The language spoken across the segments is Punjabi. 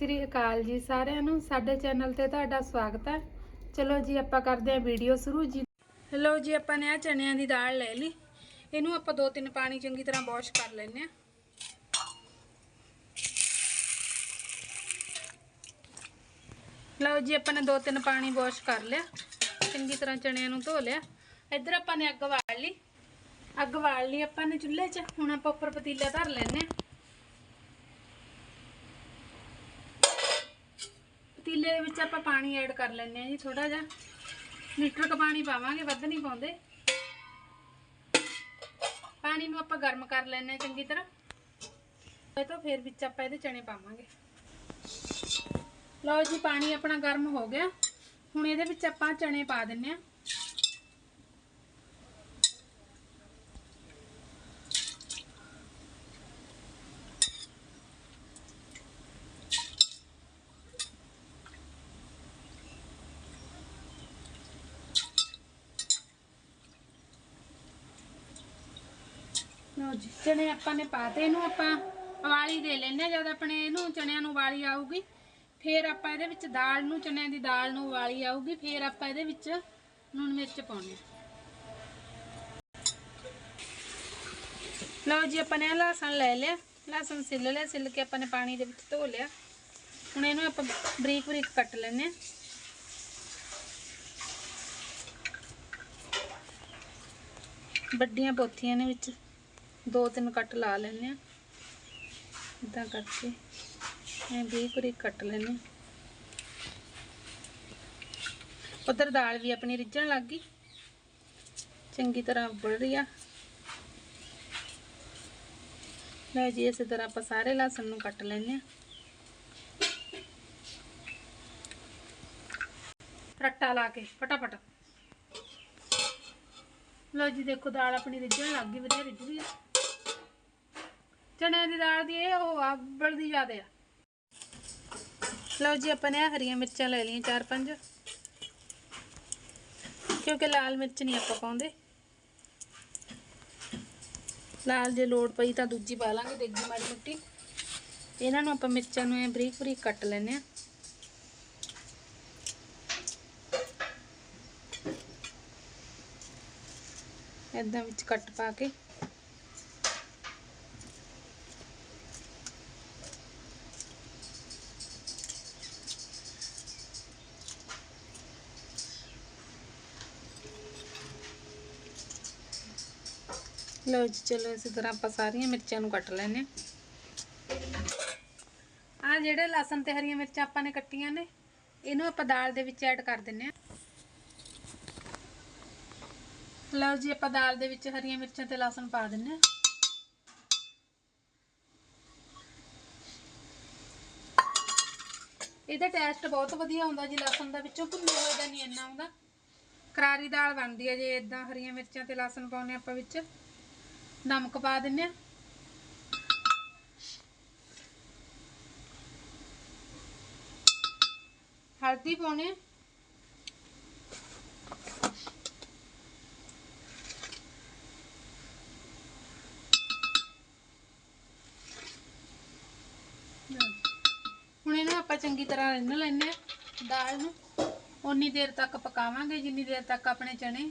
ਸ੍ਰੀ ਅਕਾਲ ਜੀ ਸਾਰਿਆਂ ਨੂੰ। ਸਾਡੇ ਚੈਨਲ ਤੇ ਤੁਹਾਡਾ ਸਵਾਗਤ ਹੈ। ਚਲੋ ਜੀ, ਆਪਾਂ ਕਰਦੇ ਹਾਂ ਵੀਡੀਓ ਸ਼ੁਰੂ। ਜੀ ਲਓ ਜੀ, ਆਪਾਂ ਨੇ ਆ ਚਨਿਆਂ ਦੀ ਦਾਲ ਲੈ ਲਈ। ਇਹਨੂੰ ਆਪਾਂ ਦੋ ਤਿੰਨ ਪਾਣੀ ਚੰਗੀ ਤਰ੍ਹਾਂ ਵਾਸ਼ ਕਰ ਲੈਣੇ ਆ ਲਓ ਜੀ, ਆਪਾਂ ਨੇ ਦੋ ਤਿੰਨ ਪਾਣੀ ਵਾਸ਼ ਕਰ ਲਿਆ। ਚੰਗੀ ਤਰ੍ਹਾਂ ਚਣਿਆਂ ਨੂੰ ਧੋ ਲਿਆ। ਇੱਧਰ ਆਪਾਂ ਨੇ ਅੱਗ ਬਾਲ ਲਈ। ਅੱਗ ਬਾਲ ਲਈ ਆਪਾਂ ਨੇ ਚੁੱਲ੍ਹੇ 'ਚ। ਹੁਣ ਆਪਾਂ ਉੱਪਰ ਪਤੀਲਾ ਧਰ ਲੈਣੇ ਆ ਪਤੀਲੇ ਦੇ ਵਿੱਚ ਆਪਾਂ ਪਾਣੀ ਐਡ ਕਰ ਲੈਂਦੇ ਆ ਜੀ ਥੋੜਾ ਜਿਹਾ। ਲੀਟਰ ਕ ਪਾਣੀ ਪਾਵਾਂਗੇ, ਵੱਧ ਨਹੀਂ ਪਾਉਂਦੇ। ਪਾਣੀ ਨੂੰ ਆਪਾਂ ਗਰਮ ਕਰ ਲੈਂਦੇ ਆ ਚੰਗੀ ਤਰ੍ਹਾਂ। ਇਹ ਤੋਂ ਫਿਰ ਵਿੱਚ ਆਪਾਂ ਇਹਦੇ ਚਣੇ ਪਾਵਾਂਗੇ। ਲਓ ਜੀ, ਪਾਣੀ ਆਪਣਾ ਗਰਮ ਹੋ ਗਿਆ। ਹੁਣ ਇਹਦੇ ਵਿੱਚ ਆਪਾਂ ਚਣੇ ਪਾ ਦਿੰਨੇ ਆ ਲਓ ਜੀ ਚਣੇ ਆਪਾਂ ਨੇ ਪਾਤੇ, ਇਹਨੂੰ ਆਪਾਂ ਉਬਾਲੀ ਦੇ ਲੈਣੇ ਜਦ ਆਪਣੇ ਇਹਨੂੰ ਚਣਿਆਂ ਨੂੰ ਉਬਾਲੀ ਆਊਗੀ, ਫਿਰ ਆਪਾਂ ਇਹਦੇ ਵਿੱਚ ਦਾਲ ਨੂੰ, ਚਣਿਆਂ ਦੀ ਦਾਲ ਨੂੰ ਉਬਾਲੀ ਆਊਗੀ, ਫਿਰ ਆਪਾਂ ਇਹਦੇ ਵਿੱਚ ਲੂਣ ਮਿਰਚ ਪਾਉਣੇ ਲਓ ਜੀ, ਆਪਾਂ ਨੇ ਲਸਣ ਲੈ ਲਿਆ। ਲਸਣ ਸਿੱਲ ਲਿਆ, ਸਿੱਲ ਕੇ ਆਪਾਂ ਨੇ ਪਾਣੀ ਦੇ ਵਿੱਚ ਧੋ ਲਿਆ। ਹੁਣ ਇਹਨੂੰ ਆਪਾਂ ਬਰੀਕ ਬਰੀਕ ਕੱਟ ਲੈਣੇ ਆ ਵੱਡੀਆਂ ਪੋਥੀਆਂ ਨੇ ਵਿੱਚ। ਦੋ ਤਿੰਨ ਕੱਟ ਲਾ ਲੈਣੇ ਆ ਇਦਾਂ ਕਰਕੇ ਮੈਂ ਬਰੀਕ ਬਰੀਕ ਕੱਟ ਲੈਣੇ ਉਧਰ ਦਾਲ ਵੀ ਆਪਣੀ ਰਿੱਝਣ ਲੱਗ ਗਈ। ਚੰਗੀ ਤਰ੍ਹਾਂ ਉਬਲ ਰਹੀ ਆ। ਲੈ ਜੀ, ਇਸੇ ਤਰ੍ਹਾਂ ਆਪਾਂ ਸਾਰੇ ਲਸਣ ਨੂੰ ਕੱਟ ਲੈਣੇ ਆ ਰੱਟਾ ਲਾ ਕੇ, ਫਟਾਫਟ। ਲਓ ਜੀ, ਦੇਖੋ ਦਾਲ ਆਪਣੀ ਰਿੱਝਣ ਲੱਗ ਗਈ, ਵਧੀਆ ਰਿੱਝ ਗਈ ਆ। ਚਣੇ ਦੀ ਦਾਲ ਦੀ ਇਹ ਉਹ ਆ ਬਲਦੀ ਜ਼ਿਆਦਾ ਆ। ਲਓ ਜੀ, ਆਪਾਂ ਨੇ ਆਹ ਹਰੀਆਂ ਮਿਰਚਾਂ ਲੈ ਲਈਆਂ ਚਾਰ ਪੰਜ। ਕਿਉਂਕਿ ਲਾਲ ਮਿਰਚ ਨਹੀਂ ਆਪਾਂ ਪਾਉਂਦੇ। ਲਾਲ ਜੇ ਲੋੜ ਪਈ ਤਾਂ ਦੂਜੀ ਪਾ ਲਾਂਗੇ ਦੇਗੀ ਮਾੜੀ ਮਿੱਟੀ। ਇਹਨਾਂ ਨੂੰ ਆਪਾਂ ਮਿਰਚਾਂ ਨੂੰ ਐ ਬਰੀਕ ਬਰੀਕ ਕੱਟ ਲੈਨੇ ਆ ਇਦਾਂ ਵਿੱਚ ਕੱਟ ਪਾ ਕੇ। ਲਓ ਜੀ, ਚਲੋ ਇਸੇ ਤਰ੍ਹਾਂ ਆਪਾਂ ਸਾਰੀਆਂ ਮਿਰਚਾਂ ਨੂੰ ਕੱਟ ਲੈਨੇ ਆ ਜਿਹੜੇ ਲਸਣ ਤੇ ਹਰੀਆਂ ਮਿਰਚਾਂ ਆਪਾਂ ਨੇ ਕੱਟੀਆਂ ਨੇ, ਇਹਨੂੰ ਆਪਾਂ ਦਾਲ ਦੇ ਵਿੱਚ ਐਡ ਕਰ ਦਿੰਨੇ ਆ ਲਓ ਜੀ, ਆਪਾਂ ਦਾਲ ਦੇ ਵਿੱਚ ਹਰੀਆਂ ਮਿਰਚਾਂ ਤੇ ਲਸਣ ਪਾ ਦਿੰਨੇ ਆ ਇਹਦਾ ਟੇਸਟ ਬਹੁਤ ਵਧੀਆ ਹੁੰਦਾ ਜੀ, ਲਸਣ ਦਾ ਵਿੱਚੋਂ ਭੁੰਨੇ ਹੋਏ ਨਹੀਂ ਇੰਨਾ ਆਉਂਦਾ। ਕਰਾਰੀ ਦਾਲ ਬਣਦੀ ਹੈ ਜੇ ਇਦਾਂ ਹਰੀਆਂ ਮਿਰਚਾਂ ਤੇ ਲਸਣ ਪਾਉਨੇ ਆਪਾਂ ਵਿੱਚ। ਨਮਕ ਪਾ ਦਿੰਨੇ ਆ। ਹਲਦੀ ਪਾਉਣੇ ਹੁਣ ਇਹਨੂੰ ਆਪਾਂ ਚੰਗੀ ਤਰ੍ਹਾਂ ਰਿੰਨ ਲੈਣੇ ਆ ਦਾਲ ਨੂੰ। ਉਨੀ ਦੇਰ ਤੱਕ ਪਕਾਵਾਂਗੇ, ਜਿੰਨੀ ਦੇਰ ਤੱਕ ਆਪਣੇ ਚਣੇ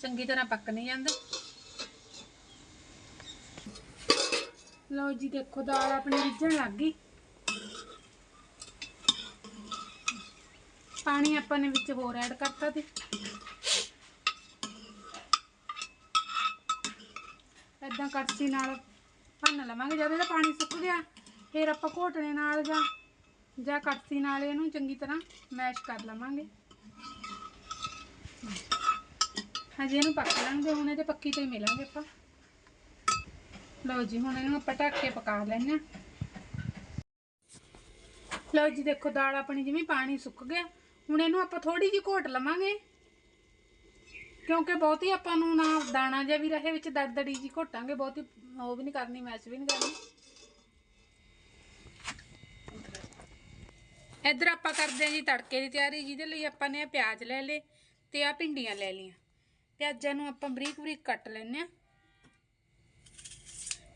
ਚੰਗੀ ਤਰ੍ਹਾਂ ਪੱਕ ਨਹੀਂ ਜਾਂਦੇ। ਲਓ ਜੀ, ਦੇਖੋ ਦਾਲ ਆਪਣੀ ਰਿੱਝਣ ਲੱਗ ਗਈ। ਪਾਣੀ ਆਪਾਂ ਨੇ ਵਿੱਚ ਹੋਰ ਐਡ ਕਰਤਾ ਤੇ। ਇਦਾਂ ਕੜਛੀ ਨਾਲ ਭੰਨ ਲਵਾਂਗੇ, ਜਦ ਇਹਦਾ ਪਾਣੀ ਸੁੱਕ ਗਿਆ, ਫਿਰ ਆਪਾਂ ਘੋਟਣੇ ਨਾਲ ਜਾਂ ਜਾਂ ਕੜਛੀ ਨਾਲ ਇਹਨੂੰ ਚੰਗੀ ਤਰ੍ਹਾਂ ਮੈਸ਼ ਕਰ ਲਵਾਂਗੇ। ਹਜੇ ਇਹਨੂੰ ਪੱਕ ਲੈਣਗੇ ਹੁਣ ਇਹਦੇ ਪੱਕੀ ਤੇ ਹੀ ਮਿਲਾਂਗੇ ਆਪਾਂ। ਲਓ ਜੀ, ਹੁਣ ਇਹਨੂੰ ਆਪਾਂ ਢੱਕ ਕੇ ਪਕਾ ਲੈਣੇ ਆ ਲਓ ਜੀ, ਦੇਖੋ ਦਾਲ ਆਪਣੀ ਜਿਵੇਂ ਪਾਣੀ ਸੁੱਕ ਗਿਆ। ਹੁਣ ਇਹਨੂੰ ਆਪਾਂ ਥੋੜੀ ਜਿਹੀ ਘੋਟ ਲਵਾਂਗੇ। ਕਿਉਂਕਿ ਬਹੁਤੀ ਆਪਾਂ ਨੂੰ ਨਾ ਦਾਣਾ ਜਿਹਾ ਵੀ ਰਹੇ, ਵਿੱਚ ਦੜਦੜੀ ਜੀ ਘੋਟਾਂਗੇ। ਬਹੁਤੀ ਉਹ ਵੀ ਨਹੀਂ ਕਰਨੀ, ਮੈਸ਼ ਵੀ ਨਹੀਂ ਕਰਨੀ। ਇੱਧਰ ਆਪਾਂ ਕਰਦੇ ਹਾਂ ਜੀ ਤੜਕੇ ਦੀ ਤਿਆਰੀ, ਜਿਹਦੇ ਲਈ ਆਪਾਂ ਨੇ ਪਿਆਜ਼ ਲੈ ਲਏ ਤੇ ਆ ਭਿੰਡੀਆਂ ਲੈ ਲਈਆਂ। ਪਿਆਜ਼ਾਂ ਨੂੰ ਆਪਾਂ ਬਰੀਕ ਬਰੀਕ ਕੱਟ ਲੈਣੇ ਆ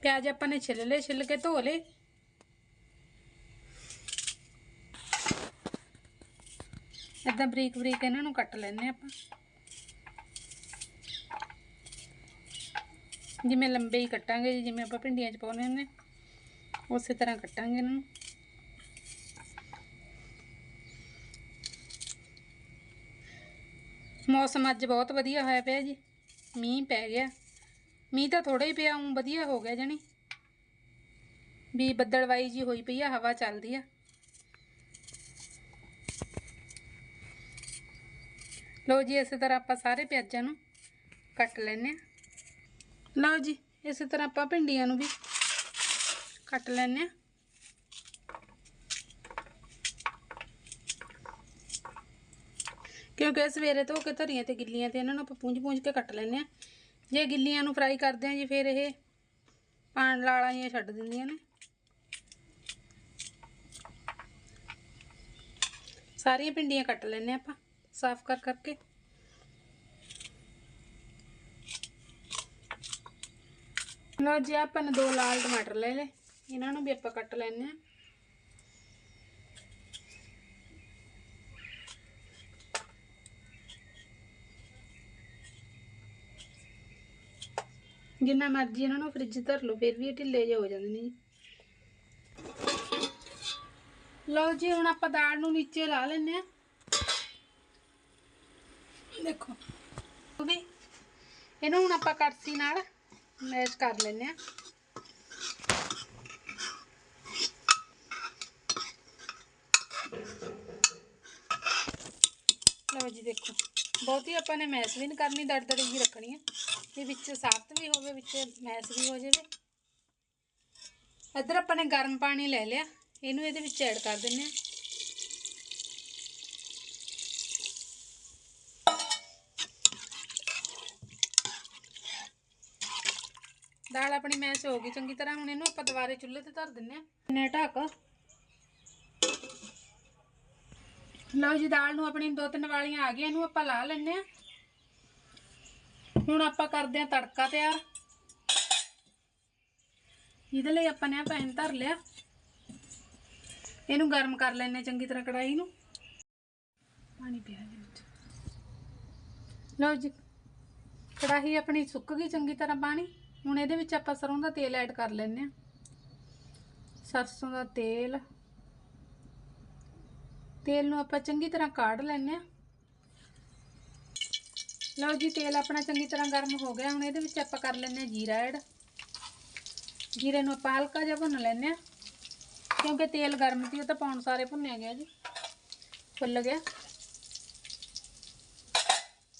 ਪਿਆਜ਼ ਆਪਾਂ ਨੇ ਛਿੱਲ ਲਏ ਛਿੱਲ ਕੇ ਧੋ ਲਏ। ਇਦਾਂ ਬਰੀਕ ਬਰੀਕ ਇਹਨਾਂ ਨੂੰ ਕੱਟ ਲੈਣੇ ਆਪਾਂ। ਜਿਵੇਂ ਲੰਬੇ ਹੀ ਕੱਟਾਂਗੇ ਜੀ, ਜਿਵੇਂ ਆਪਾਂ ਭਿੰਡੀਆਂ 'ਚ ਪਾਉਂਦੇ ਹੁੰਦੇ। ਉਸੇ ਤਰ੍ਹਾਂ ਕੱਟਾਂਗੇ ਇਹਨਾਂ ਨੂੰ। ਮੌਸਮ ਅੱਜ ਬਹੁਤ ਵਧੀਆ ਹੋਇਆ ਪਿਆ ਜੀ। ਮੀਂਹ ਪੈ ਗਿਆ। ਮੀਂਹ ਤਾਂ ਥੋੜਾ ਹੀ ਪਿਆ, ਉਂ ਵਧੀਆ ਹੋ ਗਿਆ ਜਣੀ। ਵੀ ਬੱਦਲਵਾਈ ਜੀ ਹੋਈ ਪਈ ਆ, ਹਵਾ ਚੱਲਦੀ ਆ। ਲਓ ਜੀ, ਇਸੇ ਤਰ੍ਹਾਂ ਆਪਾਂ ਸਾਰੇ ਪਿਆਜ਼ਾਂ ਨੂੰ ਕੱਟ ਲੈਨੇ ਆ। ਲਓ ਜੀ, ਇਸੇ ਤਰ੍ਹਾਂ ਆਪਾਂ ਭਿੰਡੀਆਂ ਨੂੰ ਵੀ ਕੱਟ ਲੈਨੇ ਆ। ਕਿਉਂਕਿ ਸਵੇਰੇ ਧੋ ਕੇ ਧਰੀਆਂ ਤੇ ਗਿੱਲੀਆਂ ਤੇ ਇਹਨਾਂ ਨੂੰ ਆਪਾਂ ਪੂੰਝ ਪੂੰਝ ਕੇ ਕੱਟ ਲੈਨੇ ਆ। ਜੇ ਗਿੱਲੀਆਂ ਨੂੰ ਫਰਾਈ ਕਰਦੇ ਆ ਜੀ, ਫਿਰ ਇਹ ਪਾਣ ਲਾਲਾਂ ਜਿਹੀਆਂ ਛੱਡ ਦਿੰਦੀਆਂ ਨੇ। ਸਾਰੀਆਂ ਭਿੰਡੀਆਂ ਕੱਟ ਲੈਨੇ ਆ ਆਪਾਂ, ਸਾਫ਼ ਕਰ ਕਰਕੇ। ਲਓ ਜੀ, ਆਪਾਂ ਨੇ ਦੋ ਲਾਲ ਟਮਾਟਰ ਲੈ ਲਏ। ਇਹਨਾਂ ਨੂੰ ਵੀ ਆਪਾਂ ਕੱਟ ਲੈਨੇ ਆ ਜਿੰਨਾ ਮਰਜ਼ੀ ਇਹਨਾਂ ਨੂੰ ਫ੍ਰਿਜ 'ਚ ਧਰ ਲਓ ਫਿਰ ਵੀ ਇਹ ਢਿੱਲੇ ਜਿਹੇ ਹੋ ਜਾਂਦੇ ਨੇ ਜੀ। ਲਓ ਜੀ, ਹੁਣ ਆਪਾਂ ਦਾਲ ਨੂੰ ਨੀਚੇ ਲਾ ਲੈਨੇ ਆ ਦੇਖੋ। ਉਹ ਵੀ ਇਹਨੂੰ ਹੁਣ ਆਪਾਂ ਕੜਛੀ ਨਾਲ ਮੈਸ਼ ਕਰ ਲੈਨੇ ਆ ਲਓ ਜੀ, ਦੇਖੋ। ਬਹੁਤੀ ਆਪਾਂ ਨੇ ਮੈਸ਼ ਵੀ ਨਹੀਂ ਕਰਨੀ, ਦੜਦੜੀ ਹੀ ਰੱਖਣੀ ਹੈ। ਤੇ ਵਿੱਚ ਸਾਫਤ ਵੀ ਹੋਵੇ, ਵਿੱਚ ਮੈਸ਼ ਵੀ ਹੋ ਜਾਵੇ। ਇੱਧਰ ਆਪਾਂ ਨੇ ਗਰਮ ਪਾਣੀ ਲੈ ਲਿਆ। ਇਹਨੂੰ ਇਹਦੇ ਵਿੱਚ ਐਡ ਕਰ ਦਿੰਨੇ ਆ ਦਾਲ ਆਪਣੀ ਮੈਸ਼ ਹੋ ਗਈ। ਚੰਗੀ ਤਰ੍ਹਾਂ ਹੁਣ ਇਹਨੂੰ ਆਪਾਂ ਦੁਬਾਰੇ ਚੁੱਲ੍ਹੇ ਤੇ ਧਰ ਦਿੰਨੇ ਆ ਨੇ ਢੱਕ। ਲਓ ਜੀ, ਦਾਲ ਨੂੰ ਆਪਣੀ ਦੋ ਤਿੰਨ ਵਾਲੀਆਂ ਆ ਗਈਆਂ। ਇਹਨੂੰ ਆਪਾਂ ਲਾ ਲੈਨੇ ਆ ਹੁਣ ਆਪਾਂ ਕਰਦੇ ਆ ਤੜਕਾ ਤਿਆਰ। ਇਹਦੇ ਲਈ ਆਪਾਂ ਨੇ ਆ ਪੈਨ ਧਰ ਲਿਆ। ਇਹਨੂੰ ਗਰਮ ਕਰ ਲੈਨੇ ਚੰਗੀ ਤਰ੍ਹਾਂ ਕੜਾਈ ਨੂੰ। ਪਾਣੀ ਪਿਆ ਜੀ ਵਿੱਚ। ਲਓ ਜੀ, ਕੜਾਹੀ ਆਪਣੀ ਸੁੱਕ ਗਈ ਚੰਗੀ ਤਰ੍ਹਾਂ ਪਾਣੀ। ਹੁਣ ਇਹਦੇ ਵਿੱਚ ਆਪਾਂ ਸਰੋਂ ਦਾ ਤੇਲ ਐਡ ਕਰ ਲੈਨੇ ਆ ਸਰਸੋਂ ਦਾ ਤੇਲ। ਤੇਲ ਨੂੰ ਆਪਾਂ ਚੰਗੀ ਤਰ੍ਹਾਂ ਕਾੜ ਲੈਨੇ ਆ ਲਓ ਜੀ, ਤੇਲ ਆਪਣਾ ਚੰਗੀ ਤਰ੍ਹਾਂ ਗਰਮ ਹੋ ਗਿਆ। ਹੁਣ ਇਹਦੇ ਵਿੱਚ ਆਪਾਂ ਕਰ ਲੈਂਦੇ ਆ ਜੀਰਾ ਐਡ। ਜੀਰੇ ਨੂੰ ਆਪਾਂ ਹਲਕਾ ਜਿਹਾ ਭੁੰਨ ਲੈਂਦੇ ਆ ਕਿਉਂਕਿ ਤੇਲ ਗਰਮ ਸੀ, ਉਹ ਤਾਂ ਪਾਉਣ ਸਾਰੇ ਭੁੰਨਿਆ ਗਿਆ ਜੀ। ਫੁੱਲ ਗਿਆ।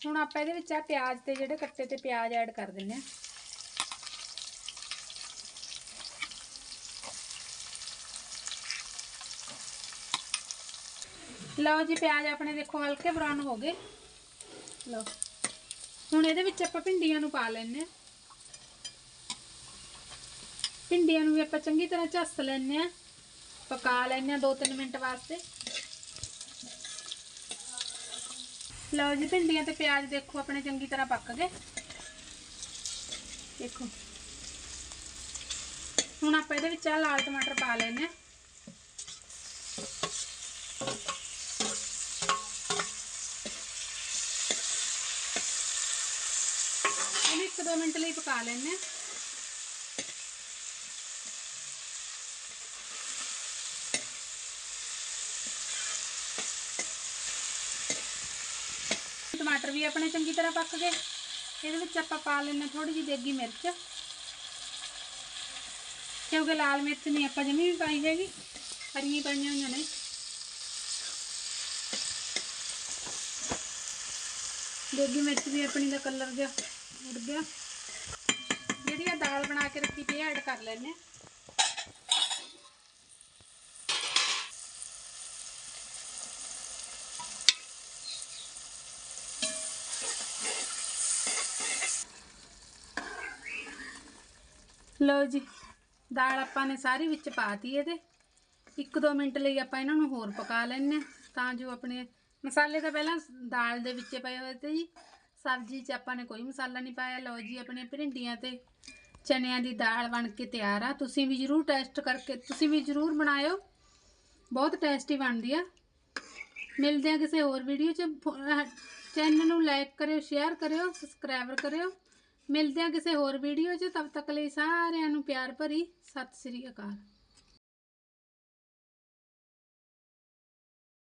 ਹੁਣ ਆਪਾਂ ਇਹਦੇ ਵਿੱਚ ਆ ਪਿਆਜ਼ ਤੇ ਜਿਹੜੇ ਕੱਟੇ ਤੇ ਪਿਆਜ਼ ਐਡ ਕਰ ਦਿੰਨੇ ਆ ਲਓ ਜੀ, ਪਿਆਜ਼ ਆਪਣੇ ਦੇਖੋ ਹਲਕੇ ਬਰਾਊਨ ਹੋ ਗਏ। ਲਓ। ਹੁਣ ਇਹਦੇ ਵਿੱਚ ਆਪਾਂ ਭਿੰਡੀਆਂ ਨੂੰ ਪਾ ਲੈਣੇ ਆ ਭਿੰਡੀਆਂ ਨੂੰ ਵੀ ਆਪਾਂ ਚੰਗੀ ਤਰ੍ਹਾਂ ਝੱਸ ਲੈਣੇ ਆ ਪਕਾ ਲੈਣੇ ਆ 2-3 ਮਿੰਟ ਵਾਸਤੇ। ਲਓ ਜੀ, ਭਿੰਡੀਆਂ ਤੇ ਪਿਆਜ਼ ਦੇਖੋ ਆਪਣੇ ਚੰਗੀ ਤਰ੍ਹਾਂ ਪੱਕ ਗਏ। ਦੇਖੋ। ਹੁਣ ਆਪਾਂ ਇਹਦੇ ਵਿੱਚ ਆ ਲਾਲ ਟਮਾਟਰ ਪਾ ਲੈਣੇ ਆ ਇਹਨੂੰ ਇੱਕ ਦੋ ਮਿੰਟ ਲਈ ਪਕਾ ਲੈਣੇ ਆ ਟਮਾਟਰ ਵੀ ਆਪਣੇ ਚੰਗੀ ਤਰ੍ਹਾਂ ਪੱਕ ਗਏ ਇਹਦੇ ਵਿੱਚ ਆਪਾਂ ਪਾ ਲੈਣੇ ਥੋੜੀ ਜਿਹੀ ਦੇਗੀ ਮਿਰਚ ਕਿਉਂਕਿ ਲਾਲ ਮਿਰਚ ਨਹੀਂ ਆਪਾਂ ਜਮੀ ਵੀ ਪਾਈ ਹੈਗੀ ਹਰੀਆਂ ਪਾਈਆਂ ਹੋਈਆਂ ਨੇ ਦੇਗੀ ਮਿਰਚ ਵੀ ਆਪਣੀ ਦਾ ਕਲਰ ਜਿਹਾ ਉੱਡ ਗਿਆ ਜਿਹੜੀ ਆ ਦਾਲ ਬਣਾ ਕੇ ਰੱਖੀ ਤੇ ਐਡ ਕਰ ਲੈਣੇ ਲਓ ਜੀ, ਦਾਲ ਆਪਾਂ ਨੇ ਸਾਰੀ ਵਿੱਚ ਪਾਤੀ ਇਹਦੇ। ਇੱਕ ਦੋ ਮਿੰਟ ਲਈ ਆਪਾਂ ਇਹਨਾਂ ਨੂੰ ਹੋਰ ਪਕਾ ਲੈਣੇ ਤਾਂ ਜੋ ਆਪਣੇ ਮਸਾਲੇ ਤਾਂ ਪਹਿਲਾਂ ਦਾਲ ਦੇ ਵਿੱਚ ਪਏ ਹੋਏ ਤੇ ਜੀ। ਸਬਜ਼ੀ 'ਚ ਆਪਾਂ ਨੇ ਕੋਈ ਮਸਾਲਾ ਨਹੀਂ ਪਾਇਆ। ਲਓ ਜੀ ਆਪਣੇ ਭਿੰਡੀਆਂ ਤੇ ਚਨਿਆਂ ਦੀ ਦਾਲ ਬਣ ਕੇ ਤਿਆਰ ਆ। ਤੁਸੀਂ ਵੀ ਜਰੂਰ ਟੈਸਟ ਕਰਕੇ, ਤੁਸੀਂ ਵੀ ਜਰੂਰ ਬਣਾਇਓ। ਬਹੁਤ ਟੇਸਟੀ ਬਣਦੀ ਆ। ਮਿਲਦੇ ਆ ਕਿਸੇ ਹੋਰ ਵੀਡੀਓ 'ਚ। ਚੈਨਲ ਨੂੰ ਲਾਈਕ ਕਰਿਓ, ਸ਼ੇਅਰ ਕਰਿਓ, ਸਬਸਕ੍ਰਾਈਬ ਕਰਿਓ। ਮਿਲਦੇ ਆ ਕਿਸੇ ਹੋਰ ਵੀਡੀਓ 'ਚ। ਤਬ ਤੱਕ ਲਈ ਸਾਰਿਆਂ ਨੂੰ ਪਿਆਰ ਭਰੀ। ਸਤਿ ਸ੍ਰੀ ਅਕਾਲ।